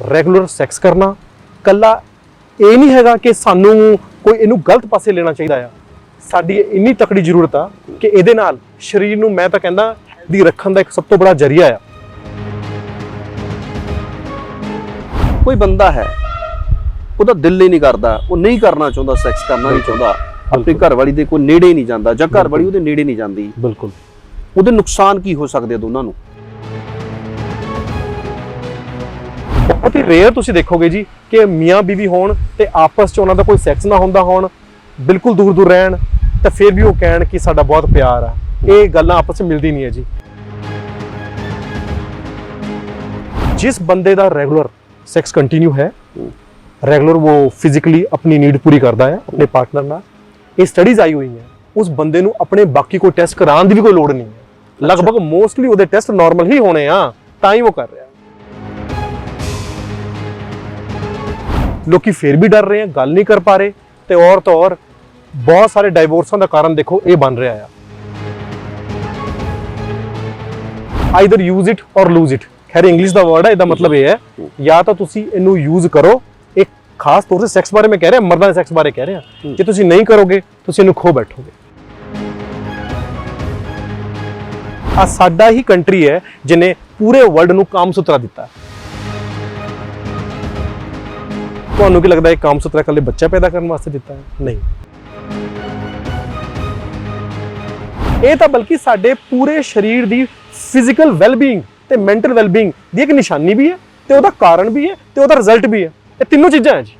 Regular sex ਕਰਨਾ ਕੱਲਾ ਇਹ ਨਹੀਂ ਹੈਗਾ ਕਿ ਸਾਨੂੰ ਕੋਈ ਇਹਨੂੰ ਗਲਤ ਪਾਸੇ ਲੈਣਾ ਚਾਹੀਦਾ ਆ। ਸਾਡੀ ਇੰਨੀ ਤਕੜੀ ਜ਼ਰੂਰਤ ਆ ਕਿ ਇਹਦੇ ਨਾਲ ਸਰੀਰ ਨੂੰ ਮੈਂ ਤਾਂ ਕਹਿੰਦਾ ਹੈਲਦੀ ਰੱਖਣ ਦਾ ਇੱਕ ਸਭ ਤੋਂ ਬੜਾ ਜ਼ਰੀਆ ਆ। ਕੋਈ ਬੰਦਾ ਹੈ ਉਹਦਾ ਦਿਲ ਹੀ ਨਹੀਂ ਕਰਦਾ ਉਹ ਨਹੀਂ ਕਰਨਾ ਚਾਹੁੰਦਾ ਸੈਕਸ ਕਰਨਾ ਨਹੀਂ ਚਾਹੁੰਦਾ। ਆਪਣੀ ਘਰ ਵਾਲੀ ਦੇ ਕੋਈ ਨੇੜੇ ਹੀ ਨਹੀਂ ਜਾਂਦਾ ਜਾਂ ਘਰ ਵਾਲੀ ਉਹਦੇ ਨੇੜੇ ਨਹੀਂ ਜਾਂਦੀ। ਬਿਲਕੁਲ। ਉਹਦੇ ਨੁਕਸਾਨ ਕੀ ਹੋ ਸਕਦੇ ਆ ਦੋਨਾਂ ਨੂੰ? ਬਹੁਤ ਹੀ ਰੇਅਰ ਤੁਸੀਂ ਦੇਖੋਗੇ ਜੀ ਕਿ ਮੀਆਂ ਬੀਵੀ ਹੋਣ ਤੇ ਆਪਸ 'ਚ ਉਹਨਾਂ ਦਾ ਕੋਈ ਸੈਕਸ ਨਾ ਹੁੰਦਾ ਹੋਣ ਬਿਲਕੁਲ ਦੂਰ ਦੂਰ ਰਹਿਣ ਤਾਂ ਫਿਰ ਵੀ ਉਹ ਕਹਿਣ ਕਿ ਸਾਡਾ ਬਹੁਤ ਪਿਆਰ ਆ। ਇਹ ਗੱਲਾਂ ਆਪਸ 'ਚ ਮਿਲਦੀ ਨਹੀਂ ਹੈ ਜੀ। ਜਿਸ ਬੰਦੇ ਦਾ ਰੈਗੂਲਰ ਸੈਕਸ ਕੰਟੀਨਿਊ ਹੈ ਰੈਗੂਲਰ ਉਹ ਫਿਜ਼ੀਕਲੀ ਆਪਣੀ ਨੀਡ ਪੂਰੀ ਕਰਦਾ ਹੈ ਆਪਣੇ ਪਾਰਟਨਰ ਨਾਲ ਇਹ ਸਟੱਡੀਜ਼ ਆਈ ਹੋਈ ਹੈ ਉਸ ਬੰਦੇ ਨੂੰ ਆਪਣੇ ਬਾਕੀ ਕੋਈ ਟੈਸਟ ਕਰਾਉਣ ਦੀ ਵੀ ਕੋਈ ਲੋੜ ਨਹੀਂ ਹੈ। ਲਗਭਗ ਮੋਸਟਲੀ ਉਹਦੇ ਟੈਸਟ ਨਾਰਮਲ ਹੀ ਹੋਣੇ ਆ ਤਾਂ ਹੀ ਉਹ ਕਰ ਰਿਹਾ। ਲੋਕੀ ਫਿਰ ਵੀ ਡਰ ਰਹੇ ਆ ਗੱਲ ਨਹੀਂ ਕਰ ਪਾ ਰਹੇ ਤੇ ਔਰ ਤਾਂ ਔਰ ਬਹੁਤ ਸਾਰੇ ਡਾਈਵੋਰਸਾਂ ਦਾ ਕਾਰਨ ਦੇਖੋ ਇਹ ਬਣ ਰਿਹਾ ਆ। Either use it or lose it ਖੈਰ ਇੰਗਲਿਸ਼ ਦਾ ਵਰਡ ਹੈ ਇਹਦਾ ਮਤਲਬ ਇਹ ਹੈ ਜਾਂ ਤਾਂ ਤੁਸੀਂ ਇਹਨੂੰ ਯੂਜ਼ ਕਰੋ। ਇੱਕ ਖਾਸ ਤੌਰ ਤੇ ਸੈਕਸ ਬਾਰੇ ਮੈਂ ਕਹਿ ਰਿਹਾ ਮਰਦਾਂ ਦੇ ਸੈਕਸ ਬਾਰੇ ਕਹਿ ਰਿਹਾ। ਜੇ ਤੁਸੀਂ ਨਹੀਂ ਕਰੋਗੇ ਤੁਸੀਂ ਇਹਨੂੰ ਖੋ ਬੈਠੋਗੇ। ਆ ਸਾਡਾ ਹੀ ਕੰਟਰੀ ਹੈ ਜਿਨੇ ਪੂਰੇ ਵਰਲਡ ਨੂੰ ਕਾਮ ਸੁਤਰਾ ਦਿੱਤਾ। ਤੁਹਾਨੂੰ ਕੀ ਲੱਗਦਾ ਹੈ ਕਾਮ ਸੁਤਰਾ ਕੱਲੇ ਬੱਚਾ ਪੈਦਾ ਕਰਨ ਵਾਸਤੇ ਦਿੱਤਾ ਹੈ? ਨਹੀਂ। ਇਹ ਤਾਂ ਬਲਕਿ ਸਾਡੇ ਪੂਰੇ ਸਰੀਰ ਦੀ ਫਿਜ਼ੀਕਲ ਵੈਲਬੀਇੰਗ ਤੇ ਮੈਂਟਲ ਵੈਲਬੀਇੰਗ ਦੀ ਇੱਕ ਨਿਸ਼ਾਨੀ ਵੀ ਹੈ ਤੇ ਉਹਦਾ ਕਾਰਨ ਵੀ ਹੈ ਤੇ ਉਹਦਾ ਰਿਜ਼ਲਟ ਵੀ ਹੈ। ਇਹ ਤਿੰਨੋਂ ਚੀਜ਼ਾਂ ਹੈ ਜੀ।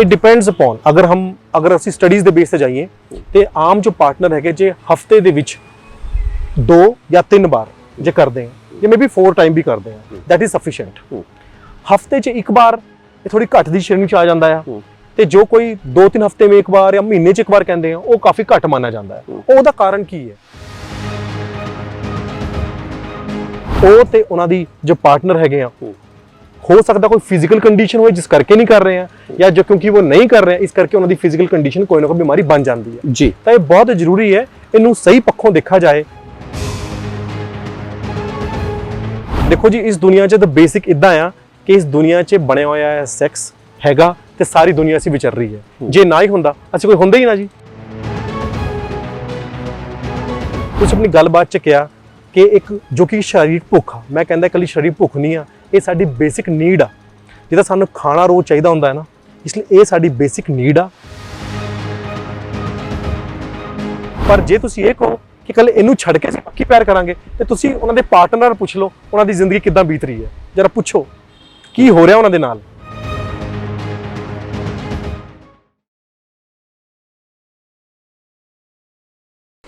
ਇਟ ਡਿਪੈਂਡਸ ਅਪਨ ਅਗਰ ਹਮ, ਅਗਰ ਅਸੀਂ ਸਟੱਡੀਜ਼ ਦੇ ਬੇਸ ਤੇ ਜਾਈਏ ਤੇ ਆਮ ਜੋ ਪਾਰਟਨਰ ਹੈਗੇ ਜੇ ਹਫ਼ਤੇ ਦੇ ਵਿੱਚ ਦੋ ਜਾਂ ਤਿੰਨ ਵਾਰ ਜੇ ਕਰਦੇ ਆ ਜਾਂ ਮੇਬੀ ਫੋਰ ਟਾਈਮ ਵੀ ਕਰਦੇ ਆ। ਦੈਟ ਇਜ਼ ਸਫੀਸ਼ੀਐਂਟ ਹਫ਼ਤੇ 'ਚ ਇੱਕ ਵਾਰ ਇਹ ਥੋੜੀ ਘੱਟ ਦੀ ਸ਼੍ਰੇਣੀ 'ਚ ਆ ਜਾਂਦਾ ਆ। ਤੇ ਜੋ ਕੋਈ ਦੋ ਤਿੰਨ ਹਫ਼ਤੇ ਵਿੱਚ ਇੱਕ ਵਾਰ ਜਾਂ ਮਹੀਨੇ 'ਚ ਇੱਕ ਵਾਰ ਕਹਿੰਦੇ ਆ ਉਹ ਕਾਫੀ ਘੱਟ ਮੰਨਿਆ ਜਾਂਦਾ ਹੈ। ਉਹਦਾ ਕਾਰਨ ਕੀ ਹੈ? ਉਹ ਤੇ ਉਹਨਾਂ ਦੀ ਜੋ ਪਾਰਟਨਰ ਹੈਗੇ ਆ ਹੋ। ਸਕਦਾ ਕੋਈ ਫਿਜ਼ੀਕਲ ਕੰਡੀਸ਼ਨ ਹੋਏ ਜਿਸ ਕਰਕੇ ਨਹੀਂ ਕਰ ਰਹੇ ਆ ਜਾਂ ਜੋ ਕਿਉਂਕਿ ਉਹ ਨਹੀਂ ਕਰ ਰਹੇ ਇਸ ਕਰਕੇ ਉਹਨਾਂ ਦੀ ਫਿਜ਼ੀਕਲ ਕੰਡੀਸ਼ਨ ਕੋਈ ਨਾ ਕੋਈ ਬਿਮਾਰੀ ਬਣ ਜਾਂਦੀ ਹੈ ਜੀ। ਤਾਂ ਇਹ ਬਹੁਤ ਜ਼ਰੂਰੀ ਹੈ ਇਹਨੂੰ ਸਹੀ ਪੱਖੋਂ ਦੇਖਿਆ ਜਾਏ ਦੇਖੋ ਜੀ ਇਸ ਦੁਨੀਆ 'ਚ ਤਾਂ ਬੇਸਿਕ ਇਦਾਂ ਆ ਕਿ ਇਸ ਦੁਨੀਆ 'ਚ ਬਣਿਆ ਹੋਇਆ ਹੈ ਸੈਕਸ ਹੈਗਾ ਤੇ ਸਾਰੀ ਦੁਨੀਆ ਅਸੀਂ ਵਿਚਰ ਰਹੀ ਹੈ। ਜੇ ਨਾ ਹੀ ਹੁੰਦਾ ਅਸੀਂ ਕੋਈ ਹੁੰਦਾ ਹੀ ਨਾ ਜੀ। ਤੁਸੀਂ ਆਪਣੀ ਗੱਲਬਾਤ 'ਚ ਕਿਹਾ ਕਿ ਇੱਕ ਜੋ ਕਿ ਸਰੀਰਕ ਭੁੱਖ ਆ ਮੈਂ ਕਹਿੰਦਾ ਇਕੱਲੀ ਸਰੀਰਕ ਭੁੱਖ ਨਹੀਂ ਆ ਇਹ ਸਾਡੀ ਬੇਸਿਕ ਨੀਡ ਆ। ਜਿਹਦਾ ਸਾਨੂੰ ਖਾਣਾ ਰੋਜ਼ ਚਾਹੀਦਾ ਹੁੰਦਾ ਹੈ ਨਾ ਇਸ ਲਈ ਇਹ ਸਾਡੀ ਬੇਸਿਕ ਨੀਡ ਆ। ਪਰ ਜੇ ਤੁਸੀਂ ਇਹ ਕਹੋ ਕਿ ਕੱਲ ਇਹਨੂੰ ਛੱਡ ਕੇ ਅਸੀਂ ਪੱਕੀ ਪਿਆਰ ਕਰਾਂਗੇ ਤੇ ਤੁਸੀਂ ਉਹਨਾਂ ਦੇ ਪਾਰਟਨਰ ਨਾਲ ਪੁੱਛ ਲਓ ਉਹਨਾਂ ਦੀ ਜ਼ਿੰਦਗੀ ਕਿੱਦਾਂ ਬੀਤ ਰਹੀ ਹੈ। ਜਰਾ ਪੁੱਛੋ ਕੀ ਹੋ ਰਿਹਾ ਉਹਨਾਂ ਦੇ ਨਾਲ?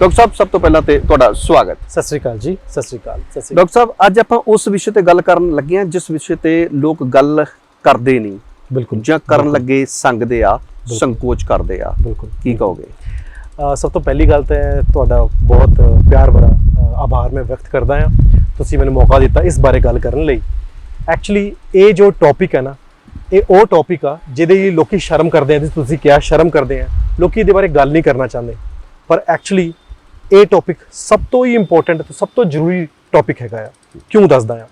ਡਾਕਟਰ ਸਾਹਿਬ ਸਭ ਤੋਂ ਪਹਿਲਾਂ ਤੇ ਤੁਹਾਡਾ ਸਵਾਗਤ। ਸਤਿ ਸ੍ਰੀ ਅਕਾਲ ਜੀ ਸਤਿ ਸ੍ਰੀ ਅਕਾਲ ਸਤਿ ਸ੍ਰੀ ਡਾਕਟਰ ਸਾਹਿਬ ਅੱਜ ਆਪਾਂ ਉਸ ਵਿਸ਼ੇ ਤੇ ਗੱਲ ਕਰਨ ਲੱਗੇ ਹਾਂ ਜਿਸ ਵਿਸ਼ੇ ਤੇ ਲੋਕ ਗੱਲ ਕਰਦੇ ਨਹੀਂ ਬਿਲਕੁਲ ਜਾਂ ਕਰਨ ਲੱਗੇ ਸੰਗਦੇ ਆ ਸੰਕੋਚ ਕਰਦੇ ਆ। ਬਿਲਕੁਲ। ਕੀ ਕਹੋਗੇ? ਸਭ ਤੋਂ ਪਹਿਲੀ ਗੱਲ ਤਾਂ ਤੁਹਾਡਾ ਬਹੁਤ ਪਿਆਰ ਭਰਾ ਆਭਾਰ ਮੈਂ ਵਿਅਕਤ ਕਰਦਾ ਹਾਂ। ਤੁਸੀਂ ਮੈਨੂੰ ਮੌਕਾ ਦਿੱਤਾ ਇਸ ਬਾਰੇ ਗੱਲ ਕਰਨ ਲਈ। ਐਕਚੁਅਲੀ ਇਹ ਜੋ ਟੌਪਿਕ ਹੈ ਨਾ, ਇਹ ਉਹ ਟੌਪਿਕ ਆ ਜਿਹਦੇ ਲਈ ਲੋਕੀ ਸ਼ਰਮ ਕਰਦੇ ਆ ਤੁਸੀਂ ਕਿਹਾ ਸ਼ਰਮ ਕਰਦੇ ਆ। ਲੋਕੀ ਇਹਦੇ ਬਾਰੇ ਗੱਲ ਨਹੀਂ ਕਰਨਾ ਚਾਹੁੰਦੇ। ਪਰ ਐਕਚੁਅਲੀ ਇਹ ਟੌਪਿਕ ਸਭ ਤੋਂ ਹੀ ਇੰਪੋਰਟੈਂਟ ਤੇ ਸਭ ਤੋਂ ਜ਼ਰੂਰੀ ਟੌਪਿਕ ਹੈਗਾ ਆ। ਕਿਉਂ ਦੱਸਦਾ ਆ?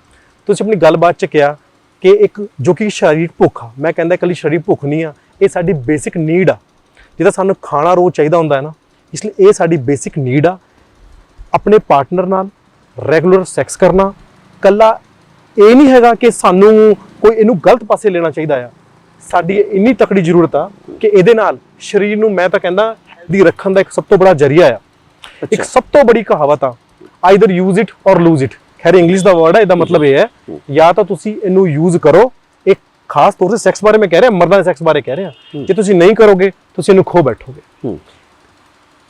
ਤੁਸੀਂ ਆਪਣੀ ਗੱਲਬਾਤ 'ਚ ਕਿਹਾ ਕਿ ਇੱਕ, ਜੋ ਕਿ ਸਰੀਰਕ ਭੁੱਖ ਆ। ਮੈਂ ਕਹਿੰਦਾ ਇਕੱਲੀ ਸਰੀਰ ਭੁੱਖ ਨਹੀਂ ਆ। ਇਹ ਸਾਡੀ ਬੇਸਿਕ ਨੀਡ ਆ। ਜਿਹਦਾ ਸਾਨੂੰ ਖਾਣਾ ਰੋਜ਼ ਚਾਹੀਦਾ ਹੁੰਦਾ ਹੈ ਨਾ ਇਸ ਲਈ ਇਹ ਸਾਡੀ ਬੇਸਿਕ ਨੀਡ ਆ। ਆਪਣੇ ਪਾਰਟਨਰ ਨਾਲ ਰੈਗੂਲਰ ਸੈਕਸ ਕਰਨਾ। ਕੱਲਾ ਇਹ ਨਹੀਂ ਹੈਗਾ ਕਿ ਸਾਨੂੰ ਕੋਈ ਇਹਨੂੰ ਗਲਤ ਪਾਸੇ ਲੈਣਾ ਚਾਹੀਦਾ ਆ। ਸਾਡੀ ਇੰਨੀ ਤਕੜੀ ਜ਼ਰੂਰਤ ਆ ਕਿ ਇਹਦੇ ਨਾਲ ਸਰੀਰ ਨੂੰ ਮੈਂ ਤਾਂ ਕਹਿੰਦਾ ਹੈਲਦੀ ਰੱਖਣ ਦਾ ਇੱਕ ਸਭ ਤੋਂ ਬੜਾ ਜ਼ਰੀਆ ਆ। ਇੱਕ ਸਭ ਤੋਂ ਬੜੀ ਕਹਾਵਤ ਆ either use it or lose it ਖੈਰ ਇੰਗਲਿਸ਼ ਦਾ ਵਰਡ ਹੈ ਇਹਦਾ ਮਤਲਬ ਇਹ ਹੈ ਜਾਂ ਤਾਂ ਤੁਸੀਂ ਇਹਨੂੰ ਯੂਜ਼ ਕਰੋ। ਇੱਕ ਖਾਸ ਤੌਰ ਤੇ ਸੈਕਸ ਬਾਰੇ ਮੈਂ ਕਹਿ ਰਿਹਾ ਮਰਦਾਂ ਦੇ ਸੈਕਸ ਬਾਰੇ ਕਹਿ ਰਿਹਾ। ਜੇ ਤੁਸੀਂ ਨਹੀਂ ਕਰੋਗੇ ਤੁਸੀਂ ਇਹਨੂੰ ਖੋ ਬੈਠੋਗੇ। ਹੂੰ।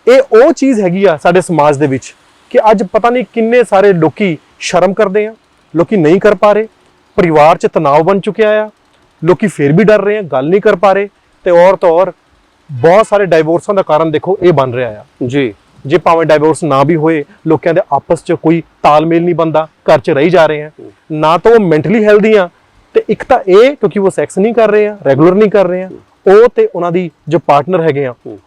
ਇਹ ਉਹ ਚੀਜ਼ ਹੈਗੀ ਆ ਸਾਡੇ ਸਮਾਜ ਦੇ ਵਿੱਚ ਕਿ ਅੱਜ ਪਤਾ ਨਹੀਂ ਕਿੰਨੇ ਸਾਰੇ ਲੋਕੀ ਸ਼ਰਮ ਕਰਦੇ ਆ ਲੋਕੀ ਨਹੀਂ ਕਰ ਪਾ ਰਹੇ ਪਰਿਵਾਰ 'ਚ ਤਣਾਅ ਬਣ ਚੁੱਕਿਆ ਆ ਲੋਕੀ ਫਿਰ ਵੀ ਡਰ ਰਹੇ ਆ ਗੱਲ ਨਹੀਂ ਕਰ ਪਾ ਰਹੇ ਤੇ ਔਰ ਤਾਂ ਔਰ ਬਹੁਤ ਸਾਰੇ ਡਾਈਵੋਰਸਾਂ ਦਾ ਕਾਰਨ ਦੇਖੋ ਇਹ ਬਣ ਰਿਹਾ ਆ। ਜੀ। ਜੇ ਭਾਵੇਂ ਡਾਈਵੋਰਸ ਨਾ ਵੀ ਹੋਏ ਲੋਕਾਂ ਦੇ ਆਪਸ 'ਚ ਕੋਈ ਤਾਲਮੇਲ ਨਹੀਂ ਬੰਦਾ ਘਰ 'ਚ ਰਹੀ ਜਾ ਰਹੇ ਆ ਨਾ ਤਾਂ ਉਹ ਮੈਂਟਲੀ ਹੈਲਦੀ ਆ ਤੇ ਇੱਕ ਤਾਂ ਇਹ ਕਿਉਂਕਿ ਉਹ ਸੈਕਸ ਨਹੀਂ ਕਰ ਰਹੇ ਆ ਰੈਗੂਲਰ ਨਹੀਂ ਕਰ ਰਹੇ ਆ ਉਹ ਤੇ ਉਹਨਾਂ ਦੀ ਜੋ ਪਾਰਟਨਰ ਹੈਗੇ ਆ ਹੋ।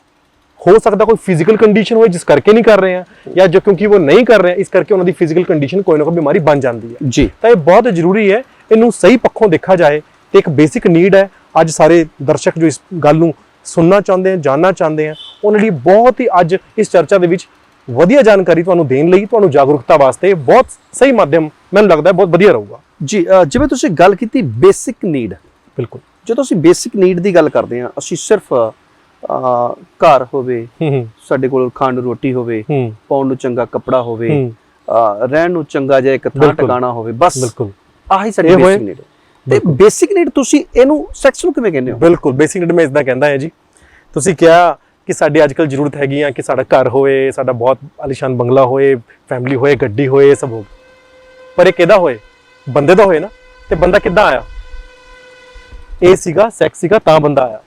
ਸਕਦਾ ਕੋਈ ਫਿਜ਼ੀਕਲ ਕੰਡੀਸ਼ਨ ਹੋਏ ਜਿਸ ਕਰਕੇ ਨਹੀਂ ਕਰ ਰਹੇ ਆ ਜਾਂ ਜੋ ਕਿਉਂਕਿ ਉਹ ਨਹੀਂ ਕਰ ਰਹੇ ਇਸ ਕਰਕੇ ਉਹਨਾਂ ਦੀ ਫਿਜ਼ੀਕਲ ਕੰਡੀਸ਼ਨ ਕੋਈ ਨਾ ਕੋਈ ਬਿਮਾਰੀ ਬਣ ਜਾਂਦੀ ਹੈ। ਜੀ। ਤਾਂ ਇਹ ਬਹੁਤ ਜ਼ਰੂਰੀ ਹੈ ਇਹਨੂੰ ਸਹੀ ਪੱਖੋਂ ਦੇਖਿਆ ਜਾਏ ਤੇ ਇੱਕ ਬੇਸਿਕ ਨੀਡ ਹੈ ਅੱਜ ਸਾਰੇ ਦਰਸ਼ਕ ਜੋ ਇਸ ਗੱਲ ਨੂੰ ਸੁਣਨਾ ਚਾਹੁੰਦੇ ਆ ਜਾਨਣਾ ਚਾਹੁੰਦੇ ਆ ਉਹਨਾਂ ਲਈ ਬਹੁਤ ਹੀ ਅੱਜ ਇਸ ਚਰਚਾ ਦੇ ਵਿੱਚ ਵਧੀਆ ਜਾਣਕਾਰੀ ਤੁਹਾਨੂੰ ਦੇਣ ਲਈ ਤੁਹਾਨੂੰ ਜਾਗਰੂਕਤਾ ਵਾਸਤੇ ਬਹੁਤ ਸਹੀ ਮਾਧਿਅਮ ਮੈਨੂੰ ਲੱਗਦਾ ਬਹੁਤ ਵਧੀਆ ਰਹੂਗਾ। ਜੀ ਜਿਵੇਂ ਤੁਸੀਂ ਗੱਲ ਕੀਤੀ ਬੇਸਿਕ ਨੀਡ ਬਿਲਕੁਲ। ਜਦੋਂ ਅਸੀਂ ਬੇਸਿਕ ਨੀਡ ਦੀ ਗੱਲ ਕਰਦੇ ਹਾਂ ਅਸੀਂ ਸਿਰਫ ਘਰ ਹੋਵੇ ਸਾਡੇ ਕੋਲ ਖਾਣ ਨੂੰ ਰੋਟੀ ਹੋਵੇ ਪਾਉਣ ਨੂੰ ਚੰਗਾ ਕੱਪੜਾ ਹੋਵੇ ਰਹਿਣ ਨੂੰ ਚੰਗਾ ਜਿਹਾ ਇੱਕ ਥਾਂ। ਟਿਕਾਣਾ ਹੋਵੇ ਬਸ ਬਿਲਕੁਲ। ਆਹੀ ਸਾਡੀ। ਬੇਸਿਕ ਨੀਡ ਤੇ ਬੇਸਿਕ ਨੀਡ ਤੁਸੀਂ ਇਹਨੂੰ ਸੈਕਸ ਨੂੰ ਕਿਵੇਂ ਕਹਿੰਦੇ ਹੋ? ਬਿਲਕੁਲ ਬੇਸਿਕ ਨੀਡ ਮੈਂ ਇਸਦਾ ਕਹਿੰਦਾ ਹਾਂ ਜੀ। ਤੁਸੀਂ ਕਿਹਾ ਕਿ ਸਾਡੀ ਅੱਜਕੱਲ ਜ਼ਰੂਰਤ ਹੈਗੀ ਆ ਕਿ ਸਾਡਾ ਘਰ ਹੋਏ ਸਾਡਾ ਬਹੁਤ ਆਲੀਸ਼ਾਨ ਬੰਗਲਾ ਹੋਏ ਫੈਮਿਲੀ ਹੋਏ ਗੱਡੀ ਹੋਏ ਇਹ ਸਭ ਹੋ ਪਰ ਇਹ ਕਿਹਦਾ ਹੋਏ ਬੰਦੇ ਦਾ ਹੋਏ ਨਾ ਤੇ ਬੰਦਾ ਕਿੱਦਾਂ ਆਇਆ? ਇਹ ਸੀਗਾ ਸੈਕਸ ਸੀਗਾ ਤਾਂ ਬੰਦਾ ਆਇਆ।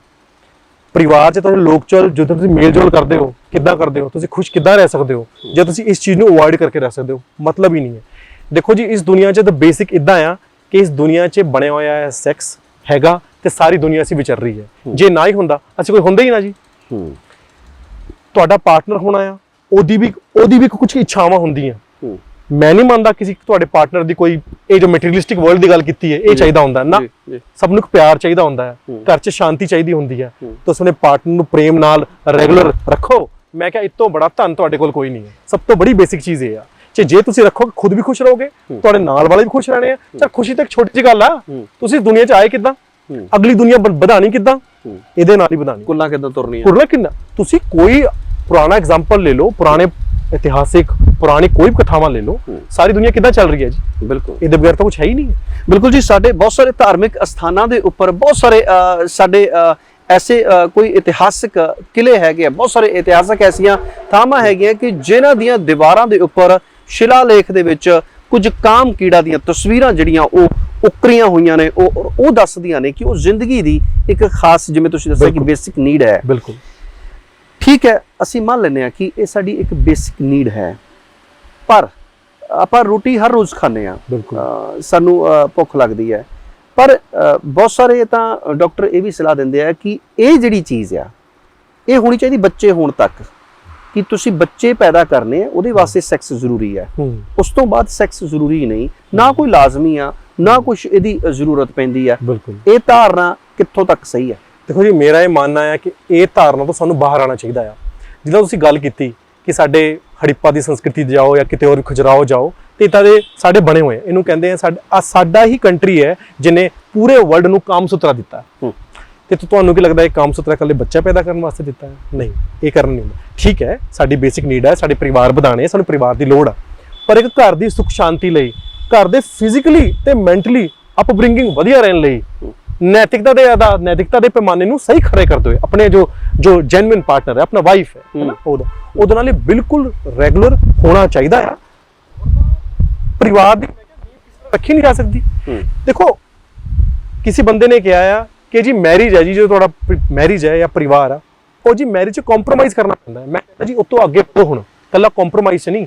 ਪਰਿਵਾਰ 'ਚ ਤੁਹਾਨੂੰ ਲੋਕ ਚਲ ਜਦੋਂ ਤੁਸੀਂ ਮੇਲ ਜੋਲ ਕਰਦੇ ਹੋ ਕਿੱਦਾਂ ਕਰਦੇ ਹੋ? ਤੁਸੀਂ ਖੁਸ਼ ਕਿੱਦਾਂ ਰਹਿ ਸਕਦੇ ਹੋ? ਜੇ ਤੁਸੀਂ ਇਸ ਚੀਜ਼ ਨੂੰ ਅਵੋਇਡ ਕਰਕੇ ਰਹਿ ਸਕਦੇ ਹੋ? ਮਤਲਬ ਹੀ ਨਹੀਂ ਹੈ। ਦੇਖੋ ਜੀ ਇਸ ਦੁਨੀਆ 'ਚ ਤਾਂ ਬੇਸਿਕ ਇਦਾਂ ਆ ਕਿ ਇਸ ਦੁਨੀਆ 'ਚ ਬਣਿਆ ਹੋਇਆ ਹੈ ਸੈਕਸ ਹੈਗਾ ਤੇ ਸਾਰੀ ਦੁਨੀਆ ਅਸੀਂ ਵਿਚਰ ਰਹੀ ਹੈ। ਜੇ ਨਾ ਹੀ ਹੁੰਦਾ ਅਸੀਂ ਕੋਈ ਹੁੰਦੇ ਹੀ ਨਾ ਜੀ। ਤੁਹਾਡਾ ਪਾਰਟਨਰ ਹੋਣਾ ਆ ਉਹਦੀ ਵੀ ਉਹਦੀ ਵੀ ਕੁਝ ਇੱਛਾਵਾਂ ਹੁੰਦੀਆਂ। ਮੈਂ ਨਹੀਂ ਮੰਨਦਾ ਕਿਸੇ ਤੁਹਾਡੇ ਪਾਰਟਨਰ ਦੀ ਕੋਈ ਇਹ ਜੋ ਮਟੀਰੀਅਲਿਸਟਿਕ ਵਰਲਡ ਦੀ ਗੱਲ ਕੀਤੀ ਹੈ ਇਹ ਚਾਹੀਦਾ ਹੁੰਦਾ ਨਾ। ਸਭ ਨੂੰ ਪਿਆਰ ਚਾਹੀਦਾ ਹੁੰਦਾ ਹੈ। ਘਰ 'ਚ ਸ਼ਾਂਤੀ ਚਾਹੀਦੀ ਹੁੰਦੀ ਹੈ। ਤੁਸੀਂ ਆਪਣੇ ਪਾਰਟਨਰ ਨੂੰ ਪ੍ਰੇਮ ਨਾਲ ਰੈਗੂਲਰ ਰੱਖੋ। ਮੈਂ ਕਿਹਾ ਇਸ ਤੋਂ ਬੜਾ ਧਨ ਤੁਹਾਡੇ ਕੋਲ ਕੋਈ ਨਹੀਂ ਹੈ। ਸਭ ਤੋਂ ਬੜੀ ਬੇਸਿਕ ਚੀਜ਼ ਇਹ ਆ ਕਿ ਜੇ ਤੁਸੀਂ ਰੱਖੋਗੇ ਖੁਦ ਵੀ ਖੁਸ਼ ਰਹੋਗੇ ਤੁਹਾਡੇ ਨਾਲ ਵਾਲੇ ਵੀ ਖੁਸ਼ ਰਹਿਣੇ ਆ। ਚਲ ਖੁਸ਼ੀ ਤਾਂ ਇੱਕ ਛੋਟੀ ਜਿਹੀ ਗੱਲ ਆ। ਤੁਸੀਂ ਦੁਨੀਆ 'ਚ ਆਏ ਕਿੱਦਾਂ। ਅਗਲੀ ਦੁਨੀਆ ਵਧਾਣੀ ਕਿੱਦਾਂ। ਇਹਦੇ ਨਾਲ ਹੀ ਵਧਾਣੀ। ਕੁੱਲਾਂ ਕਿਦਾਂ ਤੁਰਨੀਆਂ? ਪੁਰਲਾ ਕਿੰਨਾ ਤੁਸੀਂ ਕੋਈ ਪੁਰਾਣਾ ਐਗਜ਼ਾਮਪਲ ਲੈ ਲਓ ਪੁਰਾਣੇ ਇਤਿਹਾਸਿਕ ਪੁਰਾਣੀ ਕੋਈ ਵੀ ਕਥਾਵਾਂ ਲੈ ਲਓ। ਸਾਰੀ ਦੁਨੀਆ ਕਿੱਦਾਂ ਚੱਲ ਰਹੀ ਹੈ ਜੀ? ਬਿਲਕੁਲ। ਇਹਦੇ ਬਗੈਰ ਤਾਂ ਕੁਝ ਹੈ ਹੀ ਨਹੀਂ। ਬਿਲਕੁਲ ਜੀ ਸਾਡੇ ਬਹੁਤ ਸਾਰੇ ਧਾਰਮਿਕ ਅਸਥਾਨਾਂ ਦੇ ਉੱਪਰ ਬਹੁਤ ਸਾਰੇ ਸਾਡੇ ਐਸੇ ਕੋਈ ਇਤਿਹਾਸਕ ਕਿਲੇ ਹੈਗੇ ਆ ਬਹੁਤ ਸਾਰੇ ਇਤਿਹਾਸਕ ਐਸੀਆਂ ਥਾਵਾਂ ਹੈਗੀਆਂ ਕਿ ਜਿਨ੍ਹਾਂ ਦੀਆਂ ਦੀਵਾਰਾਂ ਦੇ ਉੱਪਰ ਸ਼ਿਲਾਲੇਖ ਦੇ ਵਿੱਚ ਕੁਝ ਕਾਮ ਕੀੜਾ ਦੀਆਂ ਤਸਵੀਰਾਂ ਜਿਹੜੀਆਂ ਉਹ ਉਕਰੀਆਂ ਹੋਈਆਂ ਨੇ ਉਹ ਉਹ ਦੱਸਦੀਆਂ ਨੇ ਕਿ ਉਹ ਜ਼ਿੰਦਗੀ ਦੀ ਇੱਕ ਖਾਸ ਜਿਵੇਂ ਤੁਸੀਂ ਦੱਸਿਆ ਕਿ। ਬੇਸਿਕ ਨੀਡ ਹੈ। ਬਿਲਕੁਲ। ਠੀਕ ਹੈ ਅਸੀਂ ਮੰਨ ਲੈਂਦੇ ਹਾਂ ਕਿ ਇਹ ਸਾਡੀ ਇੱਕ ਬੇਸਿਕ ਨੀਡ ਹੈ। ਪਰ ਆਪਾਂ ਰੋਟੀ ਹਰ ਰੋਜ਼ ਖਾਂਦੇ ਆ ਸਾਨੂੰ ਭੁੱਖ ਲੱਗਦੀ ਹੈ। ਪਰ ਬਹੁਤ ਸਾਰੇ ਤਾਂ ਡਾਕਟਰ ਇਹ ਵੀ ਸਲਾਹ ਦਿੰਦੇ ਆ ਕਿ ਇਹ ਜਿਹੜੀ ਚੀਜ਼ ਆ ਇਹ ਹੋਣੀ ਚਾਹੀਦੀ ਬੱਚੇ ਹੋਣ ਤੱਕ। ਕਿ ਤੁਸੀਂ ਬੱਚੇ ਪੈਦਾ ਕਰਨੇ ਆ ਉਹਦੇ ਵਾਸਤੇ ਸੈਕਸ ਜ਼ਰੂਰੀ ਹੈ। ਉਸ ਤੋਂ ਬਾਅਦ ਸੈਕਸ ਜ਼ਰੂਰੀ ਨਹੀਂ। ਨਾ ਕੋਈ ਲਾਜ਼ਮੀ ਆ ਨਾ ਕੁਝ ਇਹਦੀ ਜ਼ਰੂਰਤ ਪੈਂਦੀ ਆ। ਇਹ ਧਾਰਨਾ ਕਿੱਥੋਂ ਤੱਕ ਸਹੀ ਹੈ? ਦੇਖੋ ਜੀ ਮੇਰਾ ਇਹ ਮੰਨਣਾ ਹੈ ਕਿ ਇਹ ਧਾਰਨਾ ਤੋਂ ਸਾਨੂੰ ਬਾਹਰ ਆਉਣਾ ਚਾਹੀਦਾ ਆ। ਜਿੱਦਾਂ ਤੁਸੀਂ ਗੱਲ ਕੀਤੀ ਕਿ ਸਾਡੇ ਹੜਿੱਪਾ ਦੀ ਸੰਸਕ੍ਰਿਤੀ ਜਾਓ ਜਾਂ ਕਿਤੇ ਹੋਰ ਖੁਜਰਾਓ ਜਾਓ ਤੇ ਤਾਂ ਦੇ ਸਾਡੇ ਬਣੇ ਹੋਏ। ਇਹਨੂੰ ਕਹਿੰਦੇ ਆ ਸਾਡਾ ਸਾਡਾ ਹੀ ਕੰਟਰੀ ਹੈ ਜਿਨੇ ਪੂਰੇ ਵਰਲਡ ਨੂੰ ਕਾਮ ਸੁਤਰਾ ਦਿੱਤਾ। ਤੇ ਤੁਹਾਨੂੰ ਕੀ ਲੱਗਦਾ ਇਹ ਕਾਮ ਸੁਤਰਾ ਇਕੱਲੇ ਬੱਚਾ ਪੈਦਾ ਕਰਨ ਵਾਸਤੇ ਦਿੱਤਾ ਹੈ? ਨਹੀਂ ਇਹ ਕਰਨ ਨਹੀਂ ਹੁੰਦਾ। ਠੀਕ ਹੈ ਸਾਡੀ ਬੇਸਿਕ ਨੀਡ ਹੈ ਸਾਡੇ ਪਰਿਵਾਰ ਵਧਾਣੇ ਸਾਨੂੰ ਪਰਿਵਾਰ ਦੀ ਲੋੜ ਆ। ਪਰ ਇੱਕ ਘਰ ਦੀ ਸੁਖ ਸ਼ਾਂਤੀ ਲਈ ਘਰ ਦੇ ਫਿਜ਼ੀਕਲੀ ਤੇ ਮੈਂਟਲੀ ਅਪਬ੍ਰਿੰਗਿੰਗ ਵਧੀਆ ਰਹਿਣ ਲਈ ਨੈਤਿਕਤਾ ਦੇ ਆਧਾਰ ਨੈਤਿਕਤਾ ਦੇ ਪੈਮਾਨੇ ਨੂੰ ਸਹੀ ਖੜੇ ਕਰਦੇ ਹੋਏ ਆਪਣੇ ਜੋ ਜੋ ਜੈਨੂਇਨ ਪਾਰਟਨਰ ਹੈ ਆਪਣਾ ਵਾਈਫ ਹੈ ਉਹਦਾ। ਉਹਦੇ ਨਾਲ ਇਹ ਬਿਲਕੁਲ ਰੈਗੂਲਰ ਹੋਣਾ ਚਾਹੀਦਾ ਹੈ। ਪਰਿਵਾਰ ਦੀ ਰੱਖੀ ਨਹੀਂ ਜਾ ਸਕਦੀ। ਦੇਖੋ ਕਿਸੇ ਬੰਦੇ ਨੇ ਕਿਹਾ ਆ ਕਿ ਜੀ ਮੈਰਿਜ ਹੈ ਜੀ ਜੋ ਤੁਹਾਡਾ ਮੈਰਿਜ ਹੈ ਜਾਂ ਪਰਿਵਾਰ ਆ ਉਹ ਜੀ ਮੈਰਿਜ 'ਚ ਕੰਪਰੋਮਾਈਜ਼ ਕਰਨਾ ਪੈਂਦਾ ਹੈ। ਮੈਂ ਕਹਿੰਦਾ ਜੀ ਉਸ ਤੋਂ ਅੱਗੇ ਹੁਣ। ਕੱਲਾ ਕੰਪਰੋਮਾਈਜ਼ ਨਹੀਂ।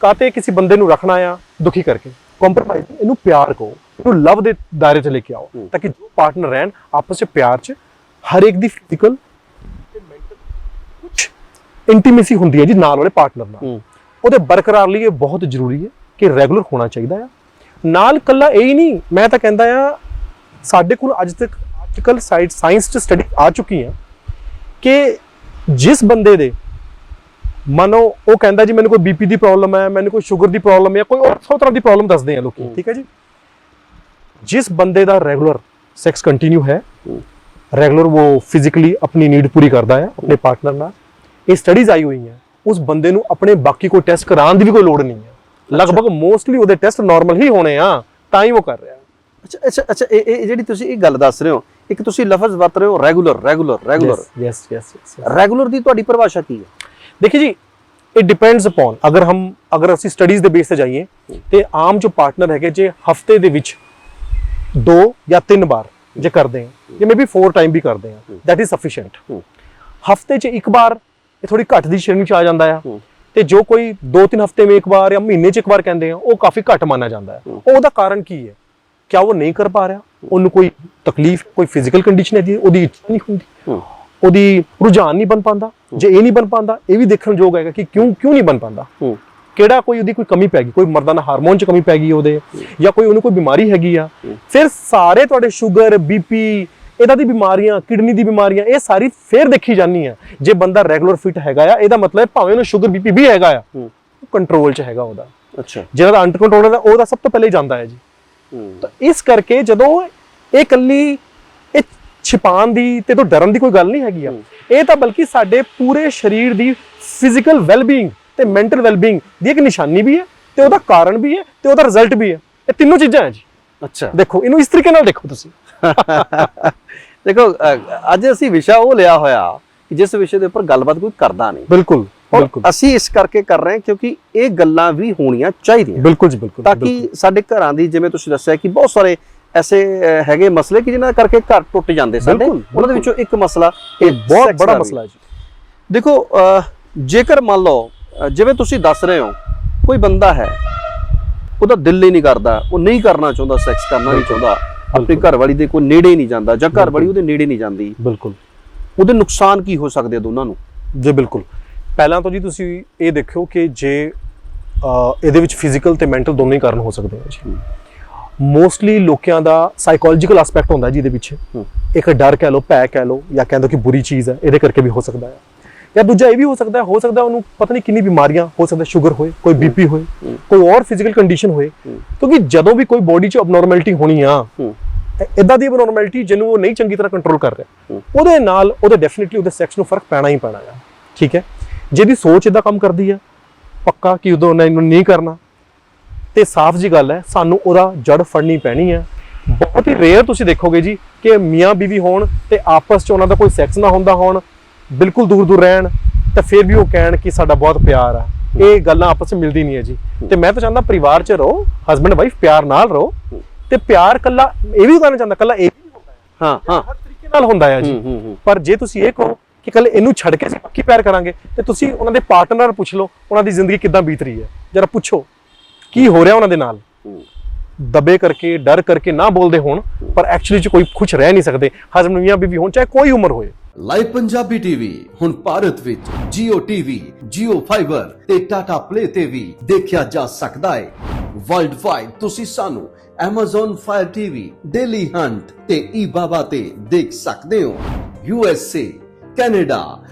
ਕਾਤੇ ਕਿਸੇ ਬੰਦੇ ਨੂੰ ਰੱਖਣਾ ਆ ਦੁਖੀ ਕਰਕੇ? ਕੰਪਰੋਮਾਈਜ਼ ਇਹਨੂੰ ਪਿਆਰ ਕਹੋ ਇਹਨੂੰ ਲਵ ਦੇ ਦਾਇਰੇ 'ਚ ਲੈ ਕੇ ਆਓ ਹੂੰ। ਤਾਂ ਕਿ ਜੋ ਪਾਰਟਨਰ ਰਹਿਣ ਆਪਸ 'ਚ ਪਿਆਰ 'ਚ ਹਰ ਇੱਕ ਦੀ ਫਿਜ਼ੀਕਲ ਤੇ ਮੈਂਟਲ ਕੁਝ ਇੰਟੀਮੇਸੀ ਹੁੰਦੀ ਹੈ ਜੀ ਨਾਲ ਵਾਲੇ ਪਾਰਟਨਰ ਨਾਲ। ਹੂੰ। ਉਹਦੇ ਬਰਕਰਾਰ ਲਈ ਇਹ ਬਹੁਤ ਜ਼ਰੂਰੀ ਹੈ ਕਿ ਰੈਗੂਲਰ ਹੋਣਾ ਚਾਹੀਦਾ ਆ। ਨਾਲ ਕੱਲਾ ਇਹ ਹੀ ਨਹੀਂ ਮੈਂ ਤਾਂ ਕਹਿੰਦਾ ਆ ਸਾਡੇ ਕੋਲ ਅੱਜ ਤੱਕ ਆਰਟੀਕਲ ਸਾਈਡ ਸਾਇੰਸ ਚ ਸਟੱਡੀ ਆ ਚੁੱਕੀ ਆ ਕਿ ਜਿਸ ਬੰਦੇ ਦੇ ਮੰਨੋ ਉਹ ਕਹਿੰਦਾ ਜੀ ਮੈਨੂੰ ਕੋਈ ਬੀਪੀ ਦੀ ਪ੍ਰੋਬਲਮ ਹੈ ਮੈਨੂੰ ਕੋਈ ਸ਼ੂਗਰ ਦੀ ਪ੍ਰੋਬਲਮ ਹੈ ਕੋਈ ਹੋਰ ਤਰ੍ਹਾਂ ਦੀ ਪ੍ਰੋਬਲਮ ਦੱਸਦੇ ਆ ਲੋਕੀ ਠੀਕ ਹੈ ਜੀ? ਜਿਸ ਬੰਦੇ ਦਾ ਰੈਗੂਲਰ ਸੈਕਸ ਕੰਟੀਨਿਊ ਹੈ ਰੈਗੂਲਰ ਉਹ ਫਿਜ਼ੀਕਲੀ ਆਪਣੀ ਨੀਡ ਪੂਰੀ ਕਰਦਾ ਹੈ ਆਪਣੇ ਪਾਰਟਨਰ ਨਾਲ ਇਹ ਸਟੱਡੀਜ਼ ਆਈ ਹੋਈ ਉਸ ਬੰਦੇ ਨੂੰ ਆਪਣੇ ਬਾਕੀ ਕੋਈ ਟੈਸਟ ਕਰਾਉਣ ਦੀ ਵੀ ਕੋਈ ਲੋੜ ਨਹੀਂ ਹੈ। ਲਗਭਗ ਮੋਸਟਲੀ ਉਹਦੇ ਟੈਸਟ ਨਾਰਮਲ ਹੀ ਹੋਣੇ ਆ ਤਾਂ ਹੀ ਉਹ ਕਰ ਰਿਹਾ। ਅੱਛਾ ਅੱਛਾ ਅੱਛਾ ਇਹ ਇਹ ਜਿਹੜੀ ਤੁਸੀਂ ਇਹ ਗੱਲ ਦੱਸ ਰਹੇ ਹੋ ਇੱਕ ਤੁਸੀਂ ਲਫ਼ਜ਼ ਵਰਤ ਰਹੇ ਹੋ regular regular regular yes yes yes regular ਦੀ ਤੁਹਾਡੀ ਪਰਿਭਾਸ਼ਾ ਕੀ ਹੈ? देखिए जी इट डिपेंड्स अपॉन अगर हम अगर ਅਸੀਂ ਸਟੱਡੀਜ਼ ਦੇ ਬੇਸ ਤੇ ਜਾਈਏ ਤੇ ਆਮ ਜੋ ਪਾਰਟਨਰ ਹੈਗੇ ਜੇ ਹਫਤੇ ਦੇ ਵਿੱਚ ਦੋ ਜਾਂ ਤਿੰਨ ਵਾਰ ਜੇ ਕਰਦੇ ਹਾਂ ਜਾਂ ਮੇਬੀ ਫੋਰ ਟਾਈਮ ਵੀ ਕਰਦੇ ਹਾਂ that is sufficient ਹੂੰ। ਹਫਤੇ 'ਚ ਇੱਕ ਵਾਰ ਇਹ ਥੋੜੀ ਘੱਟ ਦੀ ਸ਼੍ਰੇਣੀ 'ਚ ਆ ਜਾਂਦਾ ਆ ਹੂੰ। ਤੇ ਜੋ ਕੋਈ ਦੋ ਤਿੰਨ ਹਫਤੇ ਵਿੱਚ ਇੱਕ ਵਾਰ ਜਾਂ ਮਹੀਨੇ 'ਚ ਇੱਕ ਵਾਰ ਕਹਿੰਦੇ ਆ ਉਹ ਕਾਫੀ ਘੱਟ ਮੰਨਿਆ ਜਾਂਦਾ ਹੈ ਉਹਦਾ ਕਾਰਨ ਕੀ ਹੈ ਕਿਆ ਉਹ ਨਹੀਂ ਕਰ ਪਾ ਰਿਹਾ ਉਹਨੂੰ ਕੋਈ ਤਕਲੀਫ ਕੋਈ ਫਿਜ਼ੀਕਲ ਕੰਡੀਸ਼ਨ ਹੈ ਜੀ ਉਹਦੀ ਇੱਛਾ ਨਹੀਂ ਹੁੰਦੀ ਹੂੰ ਉਹਦੀ ਰੁਝਾਨ ਨਹੀਂ ਬਣ ਪਾਉਂਦਾ ਜੇ ਇਹ ਨਹੀਂ ਬਣ ਪਾਉਂਦਾ ਇਹ ਵੀ ਦੇਖਣ ਯੋਗ ਹੈਗਾ ਕਿ ਕਿਉਂ ਕਿਉਂ ਨਹੀਂ ਬਣ ਪਾਉਂਦਾ। ਕਿਹੜਾ ਕੋਈ ਉਹਦੀ ਕੋਈ ਕਮੀ ਪੈ ਗਈ ਕੋਈ ਮਰਦਾਨਾ ਹਾਰਮੋਨ 'ਚ ਕਮੀ ਪੈ ਗਈ ਉਹਦੇ ਜਾਂ ਕੋਈ ਉਹਨੂੰ ਕੋਈ ਬਿਮਾਰੀ ਹੈਗੀ ਆ। ਫਿਰ ਸਾਰੇ ਤੁਹਾਡੇ ਸ਼ੂਗਰ ਬੀਪੀ ਇਹਦਾ ਦੀ ਬਿਮਾਰੀਆਂ ਕਿਡਨੀ ਦੀ ਬਿਮਾਰੀਆਂ ਇਹ ਸਾਰੀ ਫੇਰ ਦੇਖੀ ਜਾਨੀ ਆ। ਜੇ ਬੰਦਾ ਰੈਗੂਲਰ ਫਿਟ ਹੈਗਾ ਆ ਇਹਦਾ ਮਤਲਬ ਹੈ ਭਾਵੇਂ ਉਹਨੂੰ ਸ਼ੂਗਰ ਬੀਪੀ ਵੀ ਹੈਗਾ ਆ ਹੂੰ। ਕੰਟਰੋਲ 'ਚ ਹੈਗਾ ਉਹਦਾ। ਅੱਛਾ। ਜਿਹਦਾ ਅੰਡਰ ਕੰਟਰੋਲ ਹੈ ਉਹਦਾ ਸਭ ਤੋਂ ਪਹਿਲੇ ਜਾਂਦਾ ਹੈ ਜੀ। ਤਾਂ ਇਸ ਕਰਕੇ ਜਦੋਂ ਇਹ ਕੱਲੀ ਇਹ ਛਿਪਾਉਣ ਦੀ ਤੇ ਤੋਂ ਡਰਨ ਦੀ ਕੋਈ ਗੱਲ ਨਹੀਂ ਹੈਗੀ ਆ। ਇਹ ਤਾਂ ਬਲਕਿ ਸਾਡੇ ਪੂਰੇ ਸਰੀਰ ਦੀ ਫਿਜ਼ੀਕਲ ਵੈਲਬੀਇੰਗ ਤੇ ਮੈਂਟਲ ਵੈਲਬੀਇੰਗ ਦੀ ਇੱਕ ਨਿਸ਼ਾਨੀ ਵੀ ਹੈ ਤੇ ਉਹਦਾ ਕਾਰਨ ਵੀ ਹੈ ਤੇ ਉਹਦਾ ਰਿਜ਼ਲਟ ਵੀ ਹੈ। ਇਹ ਤਿੰਨੋਂ ਚੀਜ਼ਾਂ ਹੈ ਜੀ। ਅੱਛਾ। ਦੇਖੋ ਇਹਨੂੰ ਇਸ ਤਰੀਕੇ ਨਾਲ ਦੇਖੋ ਤੁਸੀਂ। ਦੇਖੋ ਅੱਜ ਅਸੀਂ ਵਿਸ਼ਾ ਉਹ ਲਿਆ ਹੋਇਆ ਕਿ ਜਿਸ ਵਿਸ਼ੇ ਦੇ ਉੱਪਰ ਗੱਲਬਾਤ ਕੋਈ ਕਰਦਾ ਨਹੀਂ। ਬਿਲਕੁਲ ਬਿਲਕੁਲ। ਅਸੀਂ ਇਸ ਕਰਕੇ ਕਰ ਰਹੇ ਹਾਂ ਕਿਉਂਕਿ ਇਹ ਗੱਲਾਂ ਵੀ ਹੋਣੀਆਂ ਚਾਹੀਦੀਆਂ। ਬਿਲਕੁਲ ਜੀ ਬਿਲਕੁਲ ਤਾਂ ਕਿ ਸਾਡੇ ਘਰਾਂ ਦੀ ਜਿਵੇਂ ਤੁਸੀਂ ਦੱਸਿਆ ਕਿ ਬਹੁਤ ਸਾਰੇ ਐਸੇ ਹੈਗੇ ਮਸਲੇ ਕਿ ਜਿਨ੍ਹਾਂ ਕਰਕੇ ਘਰ ਟੁੱਟ ਜਾਂਦੇ ਸਾਡੇ। ਬਿਲਕੁਲ, ਉਹਨਾਂ ਦੇ ਵਿੱਚੋਂ ਇੱਕ ਮਸਲਾ ਇਹ ਬਹੁਤ ਬੜਾ। ਮਸਲਾ ਹੈ ਜੀ। ਦੇਖੋ ਜੇਕਰ ਮੰਨ ਲਓ ਜਿਵੇਂ ਤੁਸੀਂ ਦੱਸ ਰਹੇ ਹੋ ਕੋਈ ਬੰਦਾ ਹੈ ਉਹਦਾ ਦਿਲ ਹੀ ਨਹੀਂ ਕਰਦਾ ਉਹ ਨਹੀਂ ਕਰਨਾ ਚਾਹੁੰਦਾ ਸੈਕਸ ਕਰਨਾ ਨਹੀਂ ਚਾਹੁੰਦਾ। ਆਪਣੀ ਘਰ ਵਾਲੀ ਦੇ ਕੋਈ ਨੇੜੇ ਨਹੀਂ ਜਾਂਦਾ ਜਾਂ ਘਰ ਵਾਲੀ ਉਹਦੇ ਨੇੜੇ ਨਹੀਂ ਜਾਂਦੀ। ਬਿਲਕੁਲ। ਉਹਦੇ ਨੁਕਸਾਨ ਕੀ ਹੋ ਸਕਦੇ ਆ ਦੋਨਾਂ ਨੂੰ? ਜੀ ਬਿਲਕੁਲ। ਪਹਿਲਾਂ ਤਾਂ ਜੀ ਤੁਸੀਂ ਇਹ ਦੇਖਿਓ ਕਿ ਜੇ ਇਹਦੇ ਵਿੱਚ ਫਿਜ਼ੀਕਲ ਤੇ ਮੈਂਟਲ ਦੋਨੋਂ ਹੀ ਕਾਰਨ ਹੋ ਸਕਦੇ ਆ ਜੀ। ਮੋਸਟਲੀ ਲੋਕਾਂ ਦਾ ਸਾਈਕੋਲੋਜੀਕਲ ਐਸਪੈਕਟ ਹੁੰਦਾ ਜੀ ਇਹਦੇ ਵਿੱਚ ਹੂੰ। ਇੱਕ ਡਰ ਕਹਿ ਲਓ ਭੈ ਕਹਿ ਲਓ ਜਾਂ ਕਹਿੰਦੇ ਕਿ ਬੁਰੀ ਚੀਜ਼ ਹੈ ਇਹਦੇ ਕਰਕੇ ਵੀ ਹੋ ਸਕਦਾ ਹੈ ਜਾਂ ਦੂਜਾ ਇਹ ਵੀ ਹੋ ਸਕਦਾ ਹੈ ਹੋ ਸਕਦਾ ਉਹਨੂੰ ਪਤਾ ਨਹੀਂ ਕਿੰਨੀ ਬਿਮਾਰੀਆਂ ਹੋ ਸਕਦਾ ਸ਼ੂਗਰ ਹੋਏ ਕੋਈ ਬੀਪੀ ਹੋਏ ਹੂੰ। ਕੋਈ ਹੋਰ ਫਿਜ਼ੀਕਲ ਕੰਡੀਸ਼ਨ ਹੋਏ ਹੂੰ। ਕਿਉਂਕਿ ਜਦੋਂ ਵੀ ਕੋਈ ਬੋਡੀ 'ਚ ਅਬਨੋਰਮੈਲਿਟੀ ਹੋਣੀ ਆ ਹੂੰ ਇਦਾਂ ਦੀ ਅਬਨੋਰਮੈਲਿਟੀ ਜਿਹਨੂੰ ਉਹ ਨਹੀਂ ਚੰਗੀ ਤਰ੍ਹਾਂ ਕੰਟਰੋਲ ਕਰ ਰਿਹਾ ਹੂੰ। ਉਹਦੇ ਨਾਲ ਉਹਦੇ ਡੈਫੀਨਿਟਲੀ ਉਹਦੇ ਸੈਕਸ ਨੂੰ ਫ਼ਰਕ ਪੈਣਾ ਹੀ ਪੈਣਾ ਆ ਠੀਕ ਹੈ ਜਿਹਦੀ ਸੋਚ ਇਦਾਂ ਕੰਮ ਕਰਦੀ ਆ ਪੱਕਾ ਕਿ ਉਦੋਂ ਉਹਨੇ ਇਹਨੂੰ ਨਹੀਂ ਕਰਨਾ ਤੇ ਸਾਫ਼ ਜੀ ਗੱਲ ਹੈ ਸਾਨੂੰ ਉਹਦਾ ਜੜ ਫੜਨੀ ਪੈਣੀ ਹੈ। ਬਹੁਤ ਹੀ ਰੇਅਰ ਤੁਸੀਂ ਦੇਖੋਗੇ ਜੀ ਕਿ ਮੀਆਂ ਬੀਵੀ ਹੋਣ ਤੇ ਆਪਸ 'ਚ ਉਹਨਾਂ ਦਾ ਕੋਈ ਸੈਕਸ ਨਾ ਹੁੰਦਾ ਹੋਣ ਬਿਲਕੁਲ ਦੂਰ ਦੂਰ ਰਹਿਣ ਤਾਂ ਫਿਰ ਵੀ ਉਹ ਕਹਿਣ ਕਿ ਸਾਡਾ ਬਹੁਤ ਪਿਆਰ ਆ। ਇਹ ਗੱਲਾਂ ਆਪਸ 'ਚ ਮਿਲਦੀ ਨਹੀਂ ਹੈ ਜੀ। ਤੇ ਮੈਂ ਤਾਂ ਚਾਹੁੰਦਾ ਪਰਿਵਾਰ 'ਚ ਰਹੋ ਹਸਬੰਡ ਵਾਈਫ ਪਿਆਰ ਨਾਲ ਰਹੋ। ਤੇ ਪਿਆਰ ਕੱਲਾ ਇਹ ਵੀ ਕਹਿਣਾ ਚਾਹੁੰਦਾ ਕੱਲਾ ਇਹ ਵੀ ਹੁੰਦਾ ਹਾਂ ਹਾਂ ਹਰ ਤਰੀਕੇ ਨਾਲ ਹੁੰਦਾ ਹੈ ਜੀ। ਹੂੰ ਹੂੰ ਹੂੰ। ਪਰ ਜੇ ਤੁਸੀਂ ਇਹ ਕਹੋ ਕਿ ਕੱਲ ਇਹਨੂੰ ਛੱਡ ਕੇ ਅਸੀਂ ਪੱਕੀ ਪਿਆਰ ਕਰਾਂਗੇ ਤੇ ਤੁਸੀਂ ਉਹਨਾਂ ਦੇ ਪਾਰਟਨਰ ਨਾਲ ਪੁੱਛ ਲਓ ਉਹਨਾਂ ਦੀ ਜ਼ਿੰਦਗੀ ਕਿੱਦਾਂ ਬੀਤ ਰਹੀ ਹੈ। ਜਰਾ ਪੁੱਛੋ। ਕੀ ਹੋ ਰਿਹਾ ਉਹਨਾਂ ਦੇ ਨਾਲ। ਦਬੇ ਕਰਕੇ ਡਰ ਕਰਕੇ ਨਾ ਬੋਲਦੇ ਹੋਣ ਪਰ ਐਕਚੁਅਲੀ ਚ ਕੋਈ ਖੁਸ਼ ਰਹਿ ਨਹੀਂ ਸਕਦੇ। ਹਸਬੰਡ ਮੀਆਂ ਬੀਵੀ ਹੋਣ ਚਾਹੇ ਕੋਈ ਉਮਰ ਹੋਏ। ਲਾਈਵ ਪੰਜਾਬੀ ਟੀਵੀ ਹੁਣ ਭਾਰਤ ਵਿੱਚ Jio TV, Jio Fiber ਤੇ Tata Play ਤੇ ਵੀ ਦੇਖਿਆ ਜਾ ਸਕਦਾ ਹੈ। ਵਰਲਡ ਵਾਈਡ ਤੁਸੀਂ ਸਾਨੂੰ Amazon Fire TV, Daily Hunt ਤੇ eBaba ਤੇ ਦੇਖ ਸਕਦੇ ਹੋ। USA, Canada,